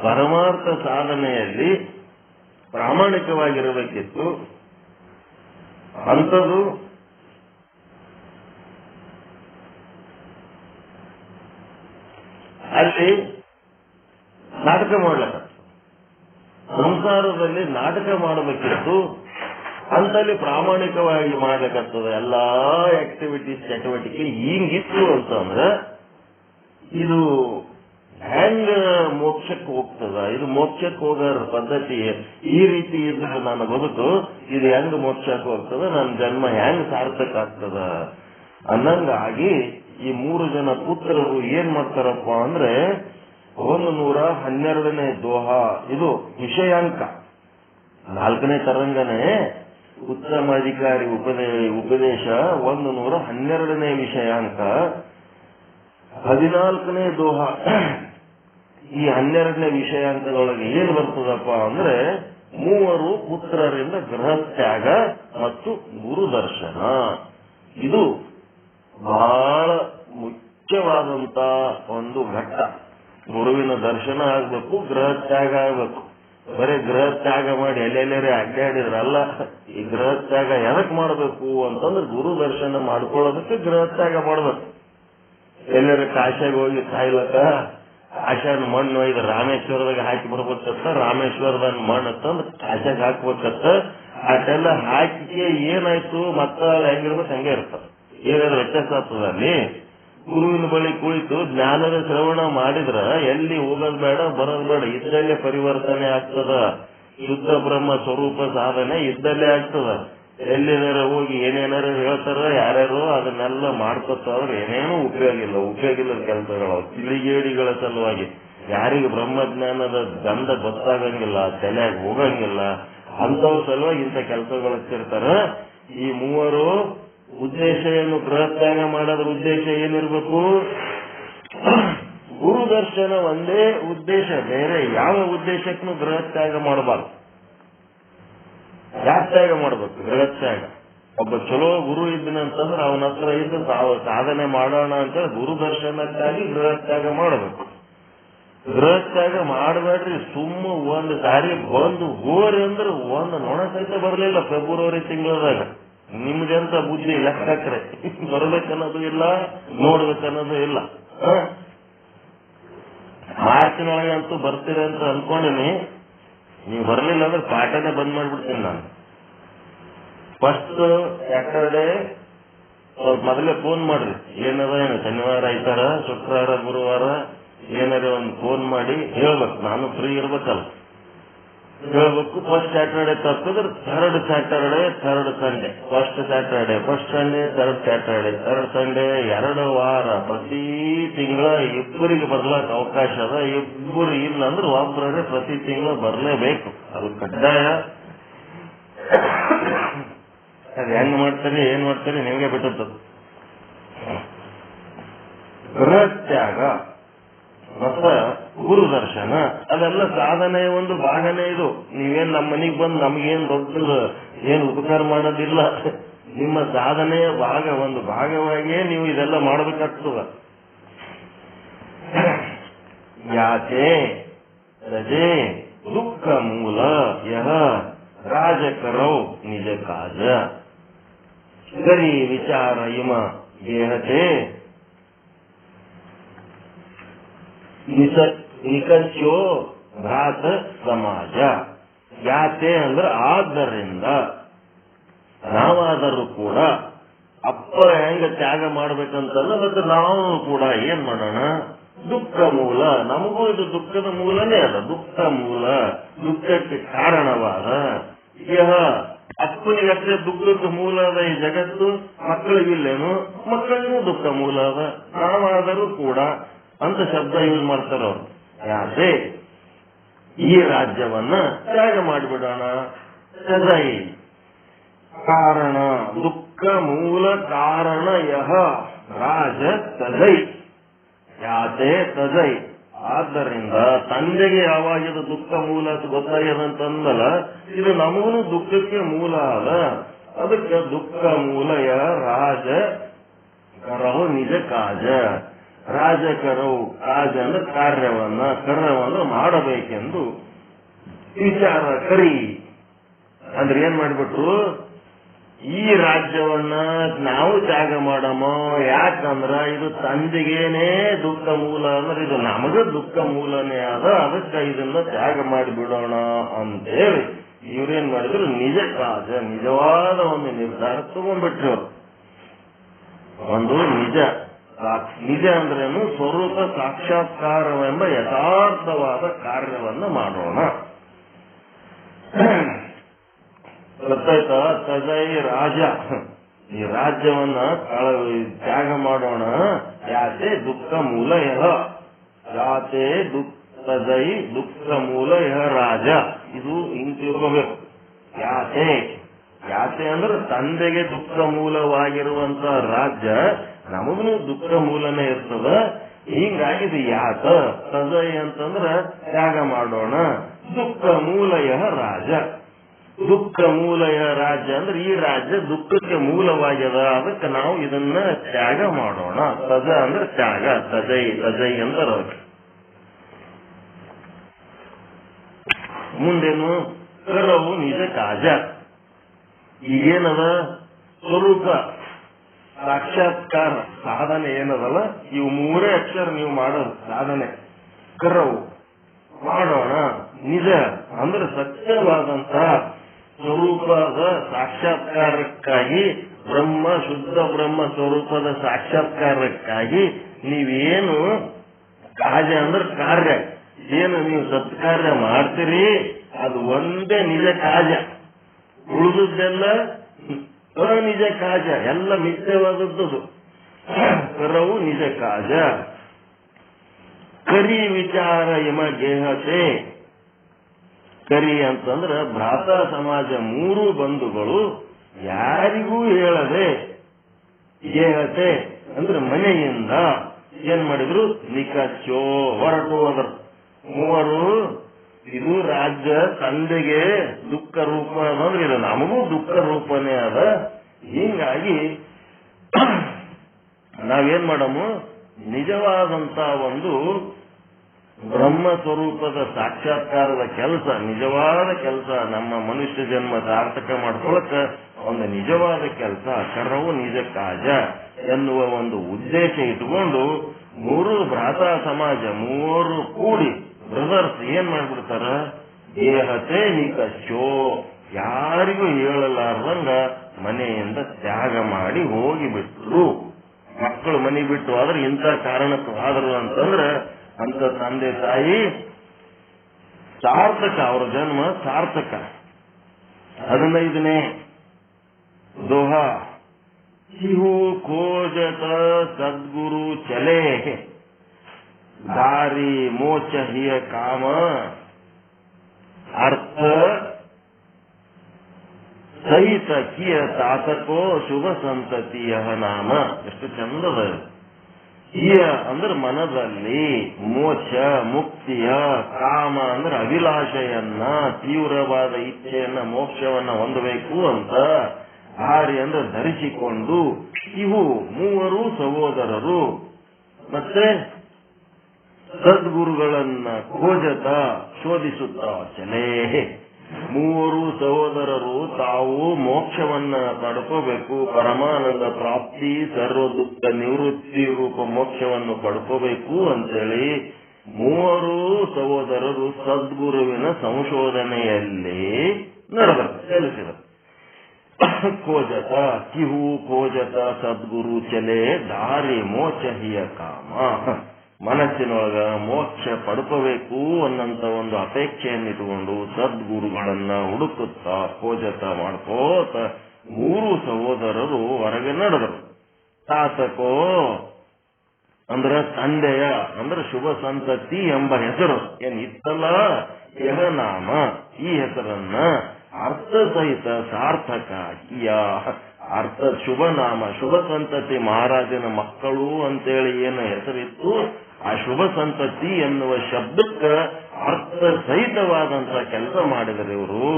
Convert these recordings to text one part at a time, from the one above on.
ಪರಮಾರ್ಥ ಸಾಧನೆಯಲ್ಲಿ ಪ್ರಾಮಾಣಿಕವಾಗಿರಬೇಕಿತ್ತು. ಅಂಥದ್ದು ಅಲ್ಲಿ ನಾಟಕ ಮಾಡ್ಲಕ್ಕ ಸಂಸಾರದಲ್ಲಿ ನಾಟಕ ಮಾಡಬೇಕಿತ್ತು. ಅಂತಲ್ಲಿ ಪ್ರಾಮಾಣಿಕವಾಗಿ ಮಾಡಬೇಕಾಗ್ತದೆ. ಎಲ್ಲಾ ಆಕ್ಟಿವಿಟೀಸ್ ಚಟುವಟಿಕೆ ಹಿಂಗಿತ್ತು ಅಂತಂದ್ರೆ ಇದು ಹೆಂಗ ಮೋಕ್ಷಕ್ಕೆ ಹೋಗ್ತದ? ಇದು ಮೋಕ್ಷಕ್ಕೆ ಹೋಗೋ ಪದ್ಧತಿ ಈ ರೀತಿ ಇದ್ರೆ ನನ್ನ ಬದುಕು. ಇದು ಹೆಂಗ್ ಮೋಕ್ಷಕ್ಕೆ ಹೋಗ್ತದ? ನನ್ನ ಜನ್ಮ ಹೆಂಗ್ ಸಾರ್ಥಕ ಆಗ್ತದ ಅನ್ನಂಗಾಗಿ ಈ ಮೂರು ಜನ ಪುತ್ರರು ಏನ್ ಮಾಡ್ತಾರಪ್ಪ ಅಂದ್ರೆ, ಒಂದು ನೂರ ಹನ್ನೆರಡನೇ ದೋಹ. ಇದು ವಿಷಯಾಂಕ. ನಾಲ್ಕನೇ ತರಂಗನೇ ಉತ್ತಮ ಅಧಿಕಾರಿ ಉಪದೇ, ಉಪದೇಶ ಒಂದು ನೂರ ಹನ್ನೆರಡನೇ ವಿಷಯಾಂಕ. ಹದಿನಾಲ್ಕನೇ ದೋಹ. ಈ ಹನ್ನೆರಡನೇ ವಿಷಯಾಂಕದೊಳಗೆ ಏನ್ ಬರ್ತದಪ್ಪ ಅಂದ್ರೆ ಮೂವರು ಪುತ್ರರಿಂದ ಗೃಹತ್ಯಾಗ ಮತ್ತು ಗುರುದರ್ಶನ. ಇದು ಬಹಳ ಮುಖ್ಯವಾದಂತ ಒಂದು ಘಟ್ಟ. ಗುರುವಿನ ದರ್ಶನ ಆಗ್ಬೇಕು ಗೃಹ ತ್ಯಾಗ ಆಗ್ಬೇಕು. ಬರೀ ಗೃಹ ತ್ಯಾಗ ಮಾಡಿ ಎಲ್ಲೆಲ್ಲರೇ ಅಡ್ಡಾಡಿದ್ರಲ್ಲ, ಈ ಗೃಹ ತ್ಯಾಗ ಎದಕ್ ಮಾಡಬೇಕು ಅಂತಂದ್ರೆ ಗುರು ದರ್ಶನ ಮಾಡ್ಕೊಳ್ಳೋದಕ್ಕೆ ಗೃಹ ತ್ಯಾಗ ಮಾಡ್ಬೇಕು. ಎಲ್ಲರ ಕಾಶಾಗ ಹೋಗಿ ಸಾಯ್ಲಕ್ಕ ಕಾಶಾನ ಮಣ್ಣು ಒಯ್ದು ರಾಮೇಶ್ವರದಾಗ ಹಾಕಿ ಬರ್ಬೇಕತ್ತ ರಾಮೇಶ್ವರದ ಮಣ್ಣು ತಂದು ಕಾಶಾಗ ಹಾಕ್ಬೇಕತ್ತ ಅದೆಲ್ಲ ಹಾಕಿ ಏನಾಯ್ತು ಮತ್ತ ಹೆಂಗಿರ್ಬೇಕು ಹಂಗೆ ಇರ್ತದೆ. ಏನಾದ್ರು ವ್ಯತ್ಯಾಸ ಆಗ್ತದ ಅಲ್ಲಿ? ಗುರುವಿನ ಬಳಿ ಕುಳಿತು ಜ್ಞಾನದ ಶ್ರವಣ ಮಾಡಿದ್ರ ಎಲ್ಲಿ ಹೋಗೋದ್ ಬೇಡ, ಬರೋದ್ ಬೇಡ, ಇದ್ರಲ್ಲೇ ಪರಿವರ್ತನೆ ಆಗ್ತದ. ಶುದ್ಧ ಬ್ರಹ್ಮ ಸ್ವರೂಪ ಸಾಧನೆ ಇದ್ದಲ್ಲೇ ಆಗ್ತದ. ಎಲ್ಲಿದಾರ ಹೋಗಿ ಏನೇನಾರ ಹೇಳ್ತಾರ ಯಾರ್ಯಾರು ಅದನ್ನೆಲ್ಲ ಮಾಡ್ಕೊತಾವ್ರೆ ಏನೇನೂ ಉಪಯೋಗ ಇಲ್ಲ. ಉಪಯೋಗ ಇಲ್ಲದ ಕೆಲಸಗಳು ತಿಳಿಗೇಡಿಗಳ ಸಲುವಾಗಿ ಯಾರಿಗೆ ಬ್ರಹ್ಮಜ್ಞಾನದ ಗಂಧ ಗೊತ್ತಾಗಂಗಿಲ್ಲ, ತಲೆಯಾಗ ಹೋಗಂಗಿಲ್ಲ. ಅಂತವ್ರ ಸಲುವಾಗಿ ಇಂಥ ಕೆಲಸಗಳು ಹಚ್ಚಿರ್ತಾರ. ಈ ಮೂವರು ಉದ್ದೇಶ ಏನು ಗೃಹತ್ಯಾಗ ಮಾಡೋದ್ರ ಉದ್ದೇಶ ಏನಿರ್ಬೇಕು? ಗುರು ದರ್ಶನ ಒಂದೇ ಉದ್ದೇಶ. ಬೇರೆ ಯಾವ ಉದ್ದೇಶಕ್ಕೂ ಗೃಹತ್ಯಾಗ ಮಾಡಬಾರ್ದು. ಯಾಕೆ ಮಾಡಬೇಕು? ಮಾಡ್ಬೇಕು ಗೃಹತ್ಯಾಗ ಒಬ್ಬ ಚಲೋ ಗುರು ಇದ್ದನಂತಂದ್ರೆ ಅವನ ಹತ್ರ ಇದ್ದು ಸಾಧನೆ ಮಾಡೋಣ ಅಂತ ಗುರು ದರ್ಶನಕ್ಕಾಗಿ ಗೃಹತ್ಯಾಗ ಮಾಡಬೇಕು. ಗೃಹತ್ಯಾಗ ಮಾಡಬೇಡ್ರಿ. ಸುಮ್ಮ ಒಂದ್ ಸಾರಿ ಬಂದು ಹೋರಿ ಅಂದ್ರೆ ಒಂದು ನೊಣ ಸಹಿತ ಬರಲಿಲ್ಲ ಫೆಬ್ರವರಿ ತಿಂಗಳದಾಗ. ನಿಮ್ಗೆಂತ ಬುದ್ಧಿ ಲೆಕ್ಕಕ್ರೆ? ಬರ್ಬೇಕನ್ನೋದು ಇಲ್ಲ, ನೋಡ್ಬೇಕನ್ನೋದು ಇಲ್ಲ? ಮಾರ್ಚಿನೊಳಗಂತೂ ಬರ್ತೀರ ಅಂತ ಅನ್ಕೊಂಡಿನಿ. ನೀವು ಬರಲಿಲ್ಲ ಅಂದ್ರೆ ಪಾಠನೇ ಬಂದ್ ಮಾಡ್ಬಿಡ್ತೀನಿ ನಾನು. ಫಸ್ಟ್ ಸ್ಯಾಟರ್ಡೆ ಮೊದಲೇ ಫೋನ್ ಮಾಡ್ರಿ. ಏನದ ಏನು ಶನಿವಾರ, ಐತಾರ, ಶುಕ್ರವಾರ, ಗುರುವಾರ ಏನಾರ ಒಂದು ಫೋನ್ ಮಾಡಿ ಹೇಳ್ಬೇಕು. ನಾನು ಫ್ರೀ ಇರ್ಬೇಕಲ್ಲ. ಹೇಳ್ಬೇಕು. ಫಸ್ಟ್ ಸ್ಯಾಟರ್ಡೆ ತಪ್ಪಿದ್ರೆ third Saturday third Sunday first Saturday first Sunday third Saturday third Sunday ಎರಡು ವಾರ. ಪ್ರತಿ ತಿಂಗಳ ಇಬ್ಬರಿಗೆ ಬರ್ಲಾಕ ಅವಕಾಶ ಅದ. ಇಬ್ಬರು ಇಲ್ಲ ಅಂದ್ರೆ ಒಬ್ಬರೇ ಪ್ರತಿ ತಿಂಗಳು ಬರ್ಲೇಬೇಕು. ಅದು ಕಡ್ಡಾಯ. ಅದು ಹೆಂಗ್ ಮಾಡ್ತಾರೆ, ಏನ್ ಮಾಡ್ತಾರೆ, ನಿಮಗೆ ಬಿಟ್ಟದ್ದು. ಗೃಹತ್ಯಾಗ ಮತ್ತ ಗುರು ದರ್ಶನ, ಅದೆಲ್ಲ ಸಾಧನೆಯ ಒಂದು ಭಾಗನೇ ಇದು. ನೀವೇನ್ ನಮ್ಮ ಮನೆಗೆ ಬಂದು ನಮಗೇನ್ ದೊಡ್ಡ ಏನ್ ಉಪಕಾರ ಮಾಡೋದಿಲ್ಲ. ನಿಮ್ಮ ಸಾಧನೆಯ ಭಾಗ, ಒಂದು ಭಾಗವಾಗಿಯೇ ನೀವು ಇದೆಲ್ಲ ಮಾಡಬೇಕಾಗ್ತದ. ಯಾಚೆ, ರಜೆ, ದುಃಖ ಮೂಲ, ಯಹ, ರಾಜಕರೌ, ನಿಜ ಕಾಜ. ಗರಿ ವಿಚಾರ ಇಮ ದೇಹತೆ ನಿಕಚ್ಯೋ ಭ್ರಾತ ಸಮಾಜ. ಯಾಕೆ ಅಂದ್ರೆ ಆದ್ದರಿಂದ ನಾವಾದರೂ ಕೂಡ ಅಪ್ಪ ಹೆಂಗ ತ್ಯಾಗ ಮಾಡ್ಬೇಕಂತಲ್ಲ, ಮತ್ತೆ ನಾವು ಕೂಡ ಏನ್ ಮಾಡೋಣ? ದುಃಖ ಮೂಲ. ನಮಗೂ ಇದು ದುಃಖದ ಮೂಲನೇ ಅದ ದುಃಖ ಮೂಲ. ದುಃಖಕ್ಕೆ ಕಾರಣವಾದ ಯಹ ಅಪ್ಪನಿಗಷ್ಟೇ ದುಃಖದ ಮೂಲ ಅದ ಈ ಜಗತ್ತು ಮಕ್ಕಳಿಗಿಲ್ಲೇನು ಮಕ್ಕಳಿಗೂ ದುಃಖ ಮೂಲ ಅದ. ನಾವಾದರೂ ಕೂಡ ಅಂತ ಶಬ್ದ ಯೂಸ್ ಮಾಡ್ತಾರ ಅವ್ರು. ಯಾಕೆ ಈ ರಾಜ್ಯವನ್ನ ತ್ಯಾಗ ಮಾಡಿಬಿಡೋಣ. ಸದೈ ಕಾರಣ, ದುಃಖ ಮೂಲ ಕಾರಣ ಯಹ. ರಾಜ ತದೈ. ಯಾತೆ ತದೈ. ಆದ್ದರಿಂದ ತಂದೆಗೆ ಯಾವಾಗ ಇದು ದುಃಖ ಮೂಲ ಗೊತ್ತಾಗ್ಯದಂತಂದಲ್ಲ, ಇದು ನಮಗೂ ದುಃಖಕ್ಕೆ ಮೂಲ ಅದ ಅದಕ್ಕೆ ದುಃಖ ಮೂಲ ಯ ರಾಜ ಕರವು ನಿಜ ಕಾಜ. ರಾಜಕರವು ರಾಜ ಅಂದ್ರೆ ಕಾರ್ಯವನ್ನ, ಕರ್ಮವನ್ನು ಮಾಡಬೇಕೆಂದು ವಿಚಾರ ಕರಿ. ಅಂದ್ರೆ ಏನ್ ಮಾಡ್ಬಿಟ್ರು? ಈ ರಾಜ್ಯವನ್ನ ನಾವು ತ್ಯಾಗ ಮಾಡಮ? ಯಾಕಂದ್ರ ಇದು ತಂದೆಗೇನೆ ದುಃಖ ಮೂಲ ಅಂದ್ರೆ ಇದು ನಮಗ ದುಃಖ ಮೂಲನೇ ಅದ ಅದಕ್ಕೆ ಇದನ್ನ ತ್ಯಾಗ ಮಾಡಿಬಿಡೋಣ ಅಂತೇಳಿ. ಇವ್ರೇನ್ ಮಾಡಿದ್ರು? ನಿಜ ರಾಜ, ನಿಜವಾದ ಒಂದು ನಿರ್ಧಾರ ತಗೊಂಡ್ಬಿಟ್ರು. ಒಂದು ನಿಜ. ನಿಜ ಅಂದ್ರೇನು ಸ್ವರೂಪ ಸಾಕ್ಷಾತ್ಕಾರವೆಂಬ ಯಥಾರ್ಥವಾದ ಕಾರ್ಯವನ್ನ ಮಾಡೋಣ. ತಜೈ ರಾಜ. ಈ ರಾಜ್ಯವನ್ನ ತ್ಯಾಗ ಮಾಡೋಣ. ಯಾತೆ ದುಃಖ ಮೂಲ ಯಹ ಯಾತೆ ತಜೈ ದುಃಖ ಮೂಲ ಯಹ ರಾಜ. ಇದು ಹಿಂಗ್ ಯಾತೆ? ಯಾತೆ ಅಂದ್ರೆ ತಂದೆಗೆ ದುಃಖ ಮೂಲವಾಗಿರುವಂತ ರಾಜ್ಯ ನಮಗೂ ದುಃಖ ಮೂಲನೇ ಇರ್ತದ. ಹಿಂಗಾಗಿ ಇದು ಯಾತ. ತಜೈ ಅಂತಂದ್ರ ತ್ಯಾಗ ಮಾಡೋಣ. ದುಃಖ ಮೂಲಯ ರಾಜ. ದುಃಖ ಮೂಲಯ ರಾಜ ಅಂದ್ರೆ ಈ ರಾಜ್ಯ ದುಃಖಕ್ಕೆ ಮೂಲವಾಗ್ಯದ. ಅದಕ್ಕೆ ನಾವು ಇದನ್ನ ತ್ಯಾಗ ಮಾಡೋಣ. ಸದ ಅಂದ್ರೆ ತ್ಯಾಗ. ತಜೈ ಅಂತ ಅದಕ್ಕೆ ಮುಂದೇನು? ಕರವು ನಿಜ ಕಾಜ. ಈಗೇನದ? ಸ್ವರೂಪ. ಸಾಕ್ಷಾತ್ಕಾರ, ಸಾಧನೆ ಏನದಲ್ಲ? ಇವು ಮೂರೇ ಅಕ್ಷರ ನೀವು ಮಾಡೋದು, ಸಾಧನೆ. ಕರವು ಮಾಡೋಣ. ನಿಜ. ಅಂದ್ರೆ ಸತ್ಯವಾದಂತಹ ಸ್ವರೂಪದ ಸಾಕ್ಷಾತ್ಕಾರಕ್ಕಾಗಿ, ಬ್ರಹ್ಮ, ಶುದ್ಧ ಬ್ರಹ್ಮ ಸ್ವರೂಪದ ಸಾಕ್ಷಾತ್ಕಾರಕ್ಕಾಗಿ ನೀವೇನು ಕಾಜ ಅಂದ್ರೆ ಕಾರ್ಯ. ಏನು ನೀವು ಸತ್ಕಾರ್ಯ ಮಾಡ್ತೀರಿ, ಅದು ಒಂದೇ ನಿಜ ಕಾರ್ಯ. ಉಳಿದುದೆಲ್ಲ ನಿಜ ಕಾಜ, ಎಲ್ಲ ಮಿಥ್ಯವಾದದ್ದು ಕರವು ನಿಜ ಕಾಜ. ಕರಿ ವಿಚಾರ ಇಮ ಗೇಹತೆ ಕರಿ ಅಂತಂದ್ರ ಭ್ರಾತ ಸಮಾಜ ಮೂರು ಬಂಧುಗಳು ಯಾರಿಗೂ ಹೇಳದೆ ಗೇಹತೆ ಅಂದ್ರೆ ಮನೆಯಿಂದ ಏನ್ ಮಾಡಿದ್ರು ನಿಕಚ್ಚೋ ಹೊರಟು ಹೋದರು. ಮೂವರು ಇದು ರಾಜ್ಯ ತಂದೆಗೆ ದುಃಖ ರೂಪ ಅನ್ನೋದ್ರೆ ಇದು ನಮಗೂ ದುಃಖ ರೂಪನೇ ಅದ. ಹೀಗಾಗಿ ನಾವೇನ್ ಮಾಡಮು? ನಿಜವಾದಂತ ಒಂದು ಬ್ರಹ್ಮ ಸ್ವರೂಪದ ಸಾಕ್ಷಾತ್ಕಾರದ ಕೆಲಸ, ನಿಜವಾದ ಕೆಲಸ ನಮ್ಮ ಮನುಷ್ಯ ಜನ್ಮ ಸಾರ್ಥಕ ಮಾಡ್ಕೊಳಕ ಒಂದು ನಿಜವಾದ ಕೆಲಸ ಕರವು ನಿಜ ಕಾಜ ಎನ್ನುವ ಒಂದು ಉದ್ದೇಶ ಇಟ್ಟುಕೊಂಡು ಮೂರು ಭ್ರಾತ ಸಮಾಜ ಮೂರು ಕೂಡಿ ಬ್ರದರ್ಸ್ ಏನ್ ಮಾಡ್ಬಿಡ್ತಾರ? ದೇಹತೆ ನಿಕಶೋ ಯಾರಿಗೂ ಹೇಳಲಾರ್ದಂಗ ಮನೆಯಿಂದ ತ್ಯಾಗ ಮಾಡಿ ಹೋಗಿಬಿಟ್ರು. ಮಕ್ಕಳು ಮನೆ ಬಿಟ್ಟು ಆದ್ರೆ ಇಂಥ ಕಾರಣಕ್ಕೆ ಆದ್ರು ಅಂತಂದ್ರೆ ಅಂತ ತಂದೆ ತಾಯಿ ಸಾರ್ಥಕ, ಅವರ ಜನ್ಮ ಸಾರ್ಥಕ. ಹದಿನೈದನೇ ದೋಹ. ಸಿಹು ಕೋಜತ ಸದ್ಗುರು ಚಲೆ. ದಾರಿ ಮೋಚ ಹಿಯ ಕಾಮ. ಅರ್ಥ? ಸಹಿತ ಕಿಯ ತಾತಕೋ ಶುಭ ಸಂತತಿಯ ನಾಮ. ಎಷ್ಟು ಚಂದದ ಇಯ ಅಂದ್ರೆ ಮನದಲ್ಲಿ ಮೋಚ ಮುಕ್ತಿಯ, ಕಾಮ ಅಂದ್ರೆ ಅಭಿಲಾಷೆಯನ್ನ, ತೀವ್ರವಾದ ಇಚ್ಛೆಯನ್ನ, ಮೋಕ್ಷವನ್ನ ಹೊಂದಬೇಕು ಅಂತ ಹಾರಿ ಅಂದ್ರೆ ಧರಿಸಿಕೊಂಡು ಇವು ಮೂವರು ಸಹೋದರರು. ಮತ್ತೆ ಸದ್ಗುರುಗಳನ್ನ ಖೋಜತ ಶೋಧಿಸುತ್ತ ಚಲೇ ಮೂವರು ಸಹೋದರರು ತಾವು ಮೋಕ್ಷವನ್ನ ಪಡ್ಕೋಬೇಕು, ಪರಮಾನಂದ ಪ್ರಾಪ್ತಿ, ಸರ್ವ ದುಃಖ ನಿವೃತ್ತಿ ರೂಪ ಮೋಕ್ಷವನ್ನು ಪಡ್ಕೋಬೇಕು ಅಂತೇಳಿ ಮೂವರು ಸಹೋದರರು ಸದ್ಗುರುವಿನ ಸಂಶೋಧನೆಯಲ್ಲಿ ನಡೆದ ಖೋಜತ ಕಿಹು ಕೋಜತ ಸದ್ಗುರು ಚಲೆ, ದಾರಿ ಮೋಚಹಿಯ ಕಾಮ. ಮನಸ್ಸಿನೊಳಗ ಮೋಕ್ಷ ಪಡ್ಕೋಬೇಕು ಅನ್ನಂತ ಒಂದು ಅಪೇಕ್ಷೆಯನ್ನಿಟ್ಟುಕೊಂಡು ಸದ್ಗುರುಗಳನ್ನ ಹುಡುಕುತ್ತಾ ಪೂಜತ ಮಾಡ್ಕೋತ ಮೂರು ಸಹೋದರರು ಹೊರಗೆ ನಡೆದರು. ತಾತಕೋ ಅಂದ್ರ ತಂದೆಯ, ಅಂದ್ರ ಶುಭ ಸಂತತಿ ಎಂಬ ಹೆಸರು. ಏನ್ ಇತ್ತಲ್ಲ? ಯಹನಾಮ ಈ ಹೆಸರನ್ನ ಅರ್ಥ ಸಹಿತ ಸಾರ್ಥಕ. ಕಿಯ ಅರ್ಥ ಶುಭ ನಾಮ ಶುಭ ಸಂತತಿ ಮಹಾರಾಜನ ಮಕ್ಕಳು ಅಂತೇಳಿ ಏನು ಹೆಸರಿತ್ತು? ಆ ಶುಭ ಸಂತತಿ ಎನ್ನುವ ಶಬ್ದಕ್ಕ ಅರ್ಥ ಸಹಿತವಾದಂತ ಕೆಲಸ ಮಾಡಿದರು ಇವರು.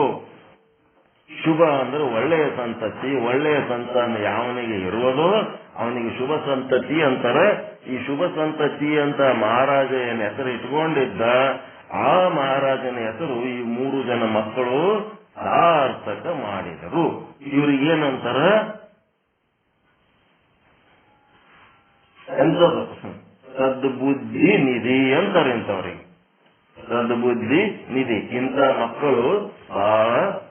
ಶುಭ ಅಂದ್ರೆ ಒಳ್ಳೆಯ ಸಂತತಿ, ಒಳ್ಳೆಯ ಸಂತಾನ ಯಾವನಿಗೆ ಇರುವುದೋ ಅವನಿಗೆ ಶುಭ ಸಂತತಿ ಅಂತಾರೆ. ಈ ಶುಭ ಸಂತತಿ ಅಂತ ಮಹಾರಾಜ ಏನ್ ಹೆಸರು ಇಟ್ಕೊಂಡಿದ್ದ, ಆ ಮಹಾರಾಜನ ಹೆಸರು ಈ ಮೂರು ಜನ ಮಕ್ಕಳು ಸಾರ್ಥಕ ಮಾಡಿದರು. ಇವ್ರಿಗೆ ಏನಂತಾರ? ಎಂತದ ಸದ್ಬುದ್ಧಿ ನಿಧಿ ಅಂತಾರೆ ಇಂಥವ್ರಿಗೆ. ಸದ್ಬುದ್ಧಿ ನಿಧಿ. ಇಂಥ ಮಕ್ಕಳು ಬಹಳ